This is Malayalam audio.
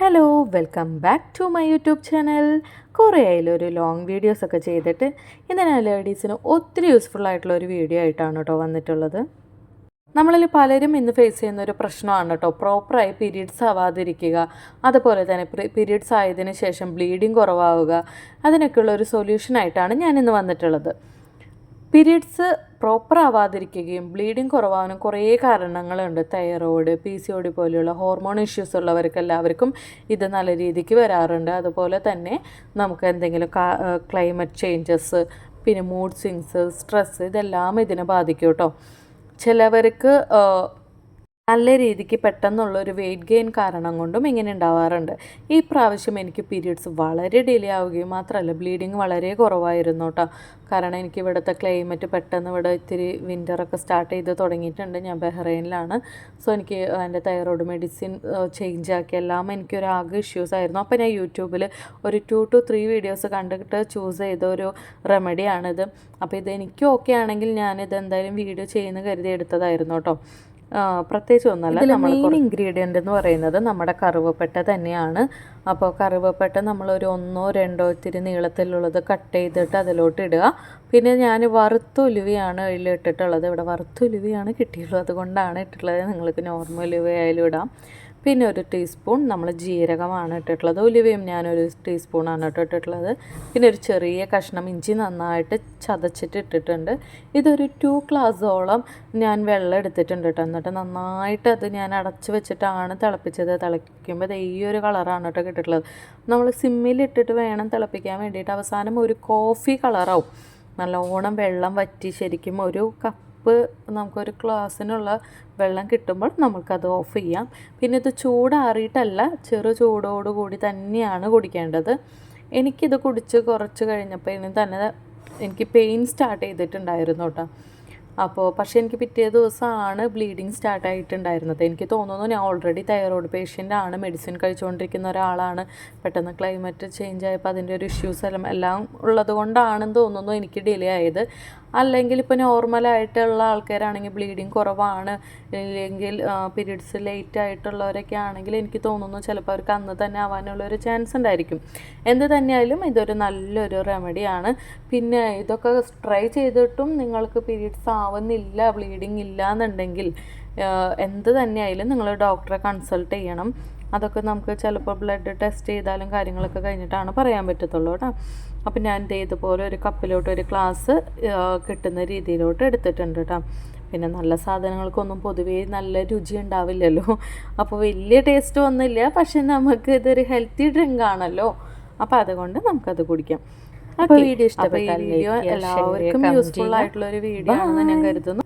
Hello welcome back to my YouTube channel. കുറേ ഒരു ലോങ് വീഡിയോസ് ഒക്കെ ചെയ്തിട്ട് ഇന്ന് ഞാൻ ലേഡീസിന് ഒത്തിരി യൂസ്ഫുൾ ആയിട്ടുള്ള ഒരു വീഡിയോ ആയിട്ടാണ് കേട്ടോ വന്നിട്ടുള്ളത്. നമ്മളിൽ പലരും ഇന്ന് ഫേസ് ചെയ്യുന്ന ഒരു പ്രശ്നമാണ് കേട്ടോ. പ്രോപ്പറായി പീരീഡ്സ് ആവാതിരിക്കുക അതുപോലെ തന്നെ പീരീഡ്സ് ആയതിനു ശേഷം ബ്ലീഡിങ് കുറവാവുക അതിനൊക്കെയുള്ള ഒരു സൊല്യൂഷനായിട്ടാണ് ഞാൻ ഇന്ന് വന്നിട്ടുള്ളത്. പീരീഡ്സ് പ്രോപ്പർ ആവാതിരിക്കുകയും ബ്ലീഡിങ് കുറവാനും കുറേ കാരണങ്ങളുണ്ട്. തൈറോയ്ഡ് പി സി ഒ പോലെയുള്ള ഹോർമോൺ ഇഷ്യൂസ് ഉള്ളവർക്ക് എല്ലാവർക്കും ഇത് നല്ല രീതിക്ക് വരാറുണ്ട്. അതുപോലെ തന്നെ നമുക്ക് എന്തെങ്കിലും ക്ലൈമറ്റ് ചേഞ്ചസ് പിന്നെ മൂഡ് സ്വിങ്സ് സ്ട്രെസ് ഇതെല്ലാം ഇതിനെ ബാധിക്കും കേട്ടോ ചിലവർക്ക് നല്ല രീതിക്ക് പെട്ടെന്നുള്ള ഒരു വെയിറ്റ് ഗെയിൻ കാരണം കൊണ്ടും ഇങ്ങനെ ഉണ്ടാവാറുണ്ട്. ഈ പ്രാവശ്യം എനിക്ക് പീരീഡ്സ് വളരെ ഡിലേ ആവുകയും മാത്രമല്ല ബ്ലീഡിങ് വളരെ കുറവായിരുന്നു കേട്ടോ കാരണം എനിക്ക് ഇവിടുത്തെ ക്ലൈമറ്റ് പെട്ടെന്ന് ഇവിടെ ഇത്തിരി വിന്ററൊക്കെ സ്റ്റാർട്ട് ചെയ്ത് തുടങ്ങിയിട്ടുണ്ട്. ഞാൻ ബഹ്റൈനിലാണ്. സോ എനിക്ക് എന്റെ തൈറോയ്ഡ് മെഡിസിൻ ചേഞ്ച് ആക്കി എല്ലാം എനിക്കൊരു ആകെ ഇഷ്യൂസ് ആയിരുന്നു. അപ്പോൾ ഞാൻ യൂട്യൂബിൽ ഒരു ടു ടു ത്രീ വീഡിയോസ് കണ്ടിട്ട് ചൂസ് ചെയ്ത ഒരു റെമഡിയാണിത് അപ്പോൾ ഇത് എനിക്ക് ഓക്കെ ആണെങ്കിൽ ഞാനിത് എന്തായാലും വീഡിയോ ചെയ്യുന്ന കരുതി എടുത്തതായിരുന്നു കേട്ടോ പ്രത്യേകിച്ച് ഒന്നല്ല മെയിൻ ഇൻഗ്രീഡിയന്റ് എന്ന് പറയുന്നത് നമ്മുടെ കറുവപ്പട്ട തന്നെയാണ്. അപ്പോൾ കറുവപ്പട്ട നമ്മളൊരു ഒന്നോ രണ്ടോ ഇത്തിരി നീളത്തിലുള്ളത് കട്ട് ചെയ്തിട്ട് അതിലോട്ട് ഇടുക. പിന്നെ ഞാൻ വറുത്തൊലുവയാണ് ഇതിൽ ഇട്ടിട്ടുള്ളത് ഇവിടെ വറുത്തൊലുവയാണ് കിട്ടിയുള്ളത് അതുകൊണ്ടാണ് ഇട്ടിട്ടുള്ളത്. നിങ്ങൾക്ക് നോർമൽ ഉലുവയായാലും ഇടാം. പിന്നെ ഒരു ടീസ്പൂൺ നമ്മൾ ജീരകമാണ് ഇട്ടിട്ടുള്ളത്. ഉലുവയും ഞാനൊരു ടീസ്പൂണാണ് ഇട്ടിട്ടുള്ളത്. പിന്നെ ഒരു ചെറിയ കഷ്ണം ഇഞ്ചി നന്നായിട്ട് ചതച്ചിട്ട് ഇട്ടിട്ടുണ്ട്. ഇതൊരു ടു ഗ്ലാസോളം ഞാൻ വെള്ളം എടുത്തിട്ടുണ്ട് കേട്ടോ. എന്നിട്ട് നന്നായിട്ട് അത് ഞാൻ അടച്ച് വെച്ചിട്ടാണ് തിളപ്പിച്ചത്. തിളപ്പിക്കുമ്പോൾ ഈ ഒരു കളറാണ് കേട്ടോ കിട്ടിയിട്ടുള്ളത്. നമ്മൾ സിമ്മിലിട്ടിട്ട് വേണം തിളപ്പിക്കാൻ വേണ്ടിയിട്ട്. അവസാനം ഒരു കോഫി കളറാവും. നല്ലോണം വെള്ളം വറ്റി ശരിക്കും ഒരു കപ്പ് നമുക്കൊരു ഗ്ലാസ്സിനുള്ള വെള്ളം കിട്ടുമ്പോൾ നമുക്കത് ഓഫ് ചെയ്യാം. പിന്നെ ഇത് ചൂടാറിയിട്ടല്ല ചെറു ചൂടോടുകൂടി തന്നെയാണ് കുടിക്കേണ്ടത്. എനിക്കിത് കുടിച്ച് കുറച്ച് കഴിഞ്ഞപ്പോൾ ഇനി തന്നെ എനിക്ക് പെയിൻ സ്റ്റാർട്ട് ചെയ്തിട്ടുണ്ടായിരുന്നു കേട്ടോ. അപ്പോൾ പക്ഷേ എനിക്ക് പിറ്റേ ദിവസമാണ് ബ്ലീഡിങ് സ്റ്റാർട്ട് ആയിട്ടുണ്ടായിരുന്നത്. എനിക്ക് തോന്നുന്നു ഞാൻ ഓൾറെഡി തൈറോയ്ഡ് പേഷ്യന്റ് ആണ് മെഡിസിൻ കഴിച്ചുകൊണ്ടിരിക്കുന്ന ഒരാളാണ്. പെട്ടെന്ന് ക്ലൈമറ്റ് ചേഞ്ച് ആയപ്പോൾ അതിന്റെ ഒരു ഇഷ്യൂസ് എല്ലാം എല്ലാം ഉള്ളത് കൊണ്ടാണെന്ന് തോന്നുന്നു എനിക്ക് ഡിലേ ആയത്. അല്ലെങ്കിൽ ഇപ്പോൾ നോർമലായിട്ടുള്ള ആൾക്കാരാണെങ്കിൽ ബ്ലീഡിങ് കുറവാണ്. ഇല്ലെങ്കിൽ പീരീഡ്സ് ലേറ്റ് ആയിട്ടുള്ളവരൊക്കെ ആണെങ്കിൽ എനിക്ക് തോന്നുന്നു ചിലപ്പോൾ അവർക്ക് അന്ന് തന്നെ ആവാനുള്ള ഒരു ചാൻസ് ഉണ്ടായിരിക്കും. എന്ത് തന്നെയായാലും ഇതൊരു നല്ലൊരു റെമഡിയാണ് പിന്നെ ഇതൊക്കെ ട്രൈ ചെയ്തിട്ടും നിങ്ങൾക്ക് പീരീഡ്സ് ആവുന്നില്ല ബ്ലീഡിങ് ഇല്ല എന്നുണ്ടെങ്കിൽ എന്ത് തന്നെയായാലും നിങ്ങൾ ഡോക്ടറെ കൺസൾട്ട് ചെയ്യണം. അതൊക്കെ നമുക്ക് ചിലപ്പോൾ ബ്ലഡ് ടെസ്റ്റ് ചെയ്താലും കാര്യങ്ങളൊക്കെ കഴിഞ്ഞിട്ടാണ് പറയാൻ പറ്റത്തുള്ളൂ കേട്ടോ. അപ്പം ഞാൻ ഇതേതുപോലെ ഒരു കപ്പിലോട്ട് ഒരു ഗ്ലാസ് കിട്ടുന്ന രീതിയിലോട്ട് എടുത്തിട്ടുണ്ട് കേട്ടോ. പിന്നെ നല്ല സാധനങ്ങൾക്കൊന്നും പൊതുവേ നല്ല രുചി ഉണ്ടാവില്ലല്ലോ. അപ്പോൾ വലിയ ടേസ്റ്റ് ഒന്നുമില്ല. പക്ഷെ നമുക്ക് ഇതൊരു ഹെൽത്തി ഡ്രിങ്ക് ആണല്ലോ. അപ്പോൾ അതുകൊണ്ട് നമുക്കത് കുടിക്കാം. അപ്പോൾ വീഡിയോ ഇഷ്ടപ്പെട്ട വീഡിയോ എല്ലാവർക്കും യൂസ്ഫുൾ ആയിട്ടുള്ള ഒരു വീഡിയോ ആണെന്ന് ഞാൻ കരുതുന്നു.